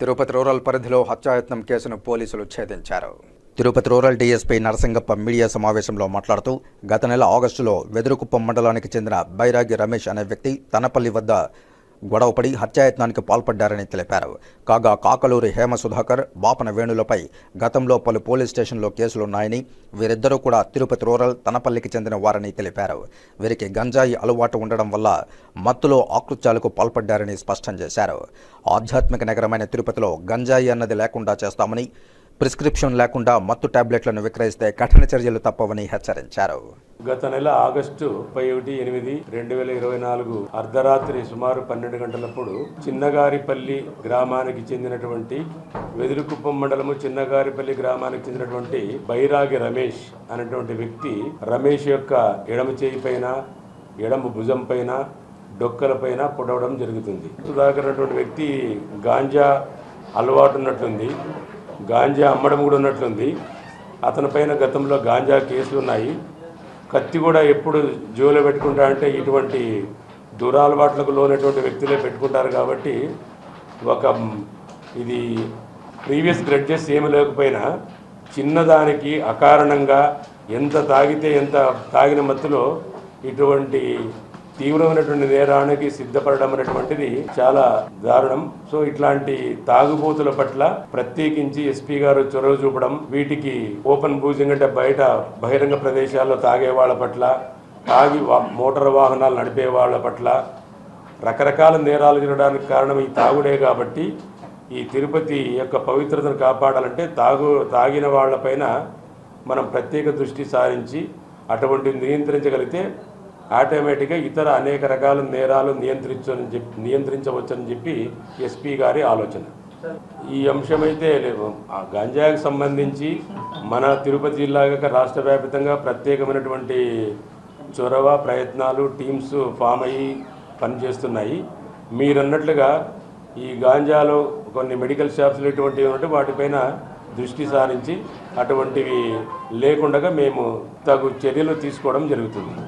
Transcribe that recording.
Tirupati rural పరిధిలో హత్యాయత్నం కేసును పోలీసులు ఛేదించారు. Tirupati rural DSP Narasingappa media సమావేశంలో మాట్లాడుతూ గత నెల ఆగస్టులో వెదురుకుప్పం మండలానికి చెందిన బైరాగి రమేష్ అనే వ్యక్తి తనపల్లి వద్ద గొడవపడి హత్యాయత్నానికి పాల్పడ్డారని తెలిపారు. కాగా కాకలూరి హేమ సుధాకర్ బాపన వేణులపై గతంలో పలు పోలీస్ స్టేషన్లో కేసులున్నాయని వీరిద్దరూ కూడా తిరుపతి రూరల్ తనపల్లికి చెందిన వారని తెలిపారు. వీరికి గంజాయి అలవాటు ఉండడం వల్ల మత్తులో ఆకృత్యాలకు పాల్పడ్డారని స్పష్టం చేశారు. ఆధ్యాత్మిక నగరమైన తిరుపతిలో గంజాయి అన్నది లేకుండా చేస్తామని ప్రిస్క్రిప్షన్ లేకుండా మత్తు టాబ్లెట్లను విక్రయిస్తే కఠిన చర్యలు తప్పవని హెచ్చరించారు. గత నెల ఆగస్టు ముప్పై ఒకటి ఎనిమిది రెండు వేల ఇరవై నాలుగు అర్ధరాత్రి సుమారు పన్నెండు గంటలప్పుడు చిన్నగారిపల్లి గ్రామానికి చెందినటువంటి వెదురుకుప్పం మండలము చిన్నగారిపల్లి గ్రామానికి చెందినటువంటి బైరాగి రమేష్ అనేటువంటి వ్యక్తి రమేష్ యొక్క ఎడమ చేయి పైన ఎడమ భుజం పైన డొక్కలపైన పొడవడం జరుగుతుంది. సుధాకర్ అనేటువంటి వ్యక్తి గాంజా అలవాటు ఉన్నట్లుంది గాంజా అమ్మడం కూడా ఉన్నట్లుంది. అతని పైన గతంలో గాంజా కేసులు ఉన్నాయి. కత్తి కూడా ఎప్పుడు జోలో పెట్టుకుంటా అంటే ఇటువంటి దురాలవాట్లకు లోనటువంటి వ్యక్తులే పెట్టుకుంటారు కాబట్టి ఒక ఇది ప్రీవియస్ గ్రెడ్జెస్ ఏమి లేకపోయినా చిన్నదానికి అకారణంగా ఎంత తాగితే ఎంత తాగిన మత్తులో ఇటువంటి తీవ్రమైనటువంటి నేరానికి సిద్ధపడడం అనేటువంటిది చాలా దారుణం. సో ఇట్లాంటి తాగుబోతుల పట్ల ప్రత్యేకించి ఎస్పీ గారు చొరవ చూపడం వీటికి ఓపెన్ బూజింగ్ అంటే బయట బహిరంగ ప్రదేశాల్లో తాగే వాళ్ళ పట్ల తాగి వా- మోటార్ వాహనాలు నడిపే వాళ్ళ పట్ల రకరకాల నేరాలు జరగడానికి కారణం ఈ తాగుడే కాబట్టి ఈ తిరుపతి యొక్క పవిత్రతను కాపాడాలంటే తాగు తాగిన వాళ్ళపైన మనం ప్రత్యేక దృష్టి సారించి అటువంటి నియంత్రించగలిగితే ఆటోమేటిక్గా ఇతర అనేక రకాల నేరాలు నియంత్రించని చెప్పి నియంత్రించవచ్చని చెప్పి ఎస్పీ గారి ఆలోచన. ఈ అంశమైతే లే- గంజాయికి సంబంధించి మన తిరుపతి జిల్లాగా రాష్ట్ర వ్యాప్తంగా ప్రత్యేకమైనటువంటి చొరవ ప్రయత్నాలు టీమ్స్ ఫామ్ అయ్యి పనిచేస్తున్నాయి. మీరన్నట్లుగా ఈ గాంజాలో కొన్ని మెడికల్ షాప్స్ ఇటువంటివి ఉంటే వాటిపైన దృష్టి సారించి అటువంటివి లేకుండా మేము తగు చర్యలు తీసుకోవడం జరుగుతుంది.